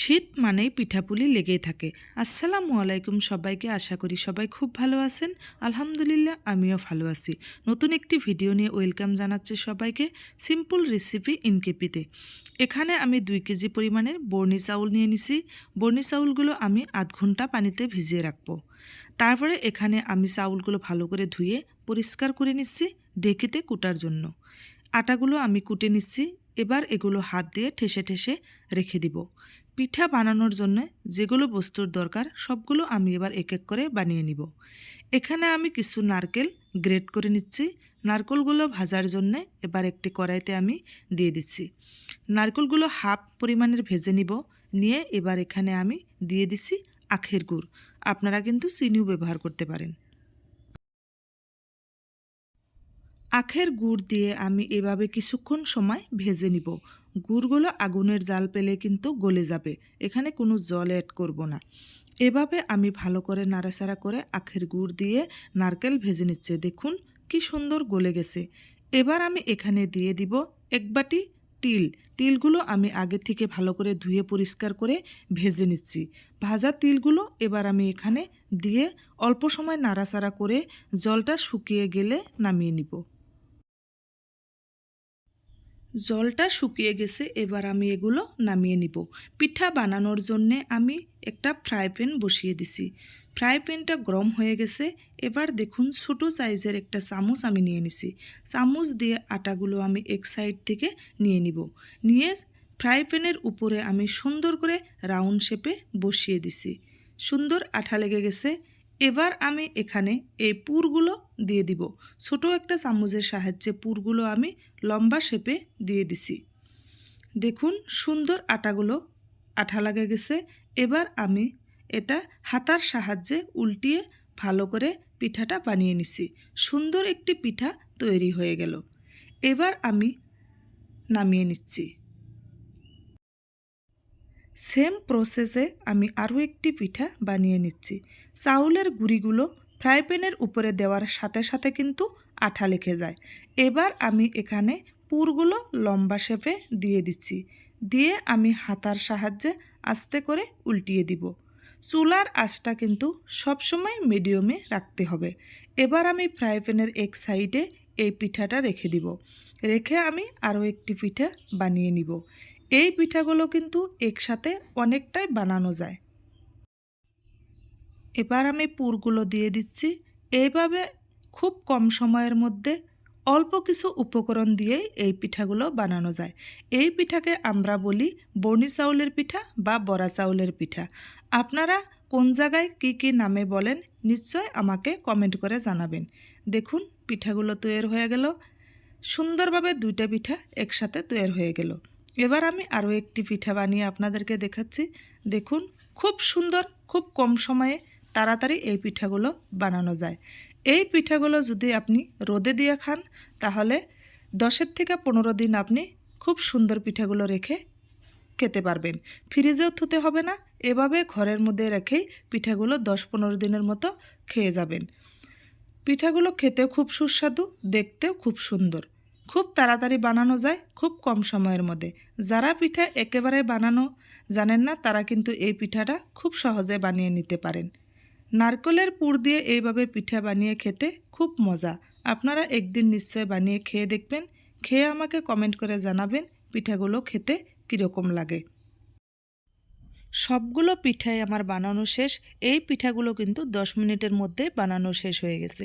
শীত মানেই পিঠাপুলি লেগেই থাকে। আসসালামু আলাইকুম সবাইকে, আশা করি সবাই খুব ভালো আছেন। আলহামদুলিল্লাহ, আমিও ভালো আছি। নতুন একটি ভিডিও নিয়ে ওয়েলকাম জানাচ্ছি সবাইকে সিম্পল রেসিপি ইনকেপিতে। এখানে আমি দুই কেজি পরিমাণের বর্ণি চাউল নিয়ে নিছি। বর্ণি চাউলগুলো আমি আধ ঘণ্টা পানিতে ভিজিয়ে রাখব। তারপরে এখানে আমি চাউলগুলো ভালো করে ধুয়ে পরিষ্কার করে নিচ্ছি ঢেকিতে কুটার জন্য। আটাগুলো আমি কুটে নিচ্ছি। এবার এগুলো হাত দিয়ে ঠেসে ঠেসে রেখে দিব। পিঠা বানানোর জন্য যেগুলো বস্তুর দরকার, সবগুলো আমি এবার এক এক করে বানিয়ে নিব। এখানে আমি কিছু নারকেল গ্রেট করে নিচ্ছি। নারকেলগুলো ভাজার জন্য এবার একটি কড়াইতে আমি দিয়ে দিচ্ছি। নারকেলগুলো হাফ পরিমাণের ভেজে নিব। নিয়ে এবার এখানে আমি দিয়ে দিচ্ছি আখের গুড়। আপনারা কিন্তু চিনিও ব্যবহার করতে পারেন। আখের গুড় দিয়ে আমি এভাবে কিছুক্ষণ সময় ভেজে নিব। গুড়গুলো আগুনের জাল পেলে কিন্তু গলে যাবে, এখানে কোনো জল অ্যাড করব না। এভাবে আমি ভালো করে নাড়াচাড়া করে আখের গুড় দিয়ে নারকেল ভেজে নিচ্ছে, দেখুন কি সুন্দর গলে গেছে। এবার আমি এখানে দিয়ে দিব এক বাটি তিল। তিলগুলো আমি আগে থেকে ভালো করে ধুয়ে পরিষ্কার করে ভেজে নিচ্ছি। ভাজা তিলগুলো এবার আমি এখানে দিয়ে অল্প সময় নাড়াচাড়া করে জলটা শুকিয়ে গেলে নামিয়ে নিব। জলটা শুকিয়ে গেছে, এবার আমি এগুলো নামিয়ে নিব। পিঠা বানানোর জন্যে আমি একটা ফ্রাই প্যান বসিয়ে দিছি। ফ্রাই প্যানটা গরম হয়ে গেছে, এবার দেখুন ছোটো সাইজের একটা চামচ আমি নিয়ে নিছি। চামচ দিয়ে আটাগুলো আমি এক সাইড থেকে নিয়ে নিব। নিয়ে ফ্রাই প্যানের উপরে আমি সুন্দর করে রাউন্ড শেপে বসিয়ে দিছি। সুন্দর আঠা লেগে গেছে এবার আমি এখানে এই পুরগুলো দিয়ে দিব। ছোট একটা চামচের সাহায্যে পুরগুলো আমি লম্বা শেপে দিয়ে দিছি। দেখুন, সুন্দর আটাগুলো আঠা লাগে গেছে। এবার আমি এটা হাতার সাহায্যে উল্টিয়ে ভালো করে পিঠাটা বানিয়ে নিছি। সুন্দর একটি পিঠা তৈরি হয়ে গেল। এবার আমি নামিয়ে নিচ্ছি। সেম প্রসেসে আমি আরও একটি পিঠা বানিয়ে নিচ্ছি। চাউলের গুঁড়িগুলো ফ্রাই প্যানের উপরে দেওয়ার সাথে সাথে কিন্তু আঠা লেগে যায়। এবার আমি এখানে পুরগুলো লম্বা শেপে দিয়ে দিচ্ছি। দিয়ে আমি হাতার সাহায্যে আস্তে করে উল্টিয়ে দিব। চুলার আঁচটা কিন্তু সবসময় মিডিয়ামে রাখতে হবে। এবার আমি ফ্রাই প্যানের এক সাইডে এই পিঠাটা রেখে দিব। রেখে আমি আরও একটি পিঠা বানিয়ে নিব। এই পিঠাগুলো কিন্তু একসাথে অনেকটাই বানানো যায়। এবার আমি পুরগুলো দিয়ে দিচ্ছি। এইভাবে খুব কম সময়ের মধ্যে অল্প কিছু উপকরণ দিয়ে এই পিঠাগুলো বানানো যায়। এই পিঠাকে আমরা বলি বর্ণি চাউলের পিঠা বা বড়া চাউলের পিঠা। আপনারা কোন জায়গায় কি কি নামে বলেন নিশ্চয় আমাকে কমেন্ট করে জানাবেন। দেখুন, পিঠাগুলো তৈরি হয়ে গেল। সুন্দরভাবে দুইটা পিঠা একসাথে তৈরি হয়ে গেল। এবার আমি আরও একটি পিঠা বানিয়ে আপনাদেরকে দেখাচ্ছি। দেখুন, খুব সুন্দর, খুব কম সময়ে তাড়াতাড়ি এই পিঠাগুলো বানানো যায়। এই পিঠাগুলো যদি আপনি রোদে দিয়ে খান, তাহলে দশের থেকে পনেরো দিন আপনি খুব সুন্দর পিঠাগুলো রেখে খেতে পারবেন। ফ্রিজেও থুতে হবে না, এভাবে ঘরের মধ্যে রেখেই পিঠাগুলো দশ পনেরো দিনের মতো খেয়ে যাবেন। পিঠাগুলো খেতেও খুব সুস্বাদু, দেখতেও খুব সুন্দর। খুব তাড়াতাড়ি বানানো যায় খুব কম সময়ের মধ্যে। যারা পিঠা একেবারে বানানো জানেন না, তারা কিন্তু এই পিঠাটা খুব সহজে বানিয়ে নিতে পারেন। নারকেলের পুর দিয়ে এইভাবে পিঠা বানিয়ে খেতে খুব মজা। আপনারা একদিন নিশ্চয় বানিয়ে খেয়ে দেখবেন। খেয়ে আমাকে কমেন্ট করে জানাবেন পিঠাগুলো খেতে কীরকম লাগে। সবগুলো পিঠাই আমার বানানো শেষ। এই পিঠাগুলো কিন্তু দশ মিনিটের মধ্যে বানানো শেষ হয়ে গেছে।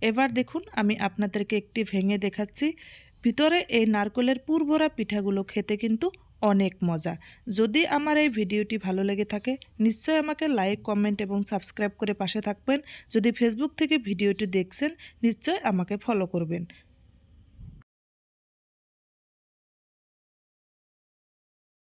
এবার দেখুন, আমি আপনাদেরকে একটি ভেঙে দেখাচ্ছি। ভিতরে এই নারকলের পুরভরা পিঠাগুলো খেতে কিন্তু অনেক মজা। যদি আমার এই ভিডিওটি ভালো লেগে থাকে, নিশ্চয় আমাকে লাইক কমেন্ট এবং সাবস্ক্রাইব করে পাশে থাকবেন। যদি ফেসবুক থেকে ভিডিওটি দেখছেন, নিশ্চয় আমাকে ফলো করবেন।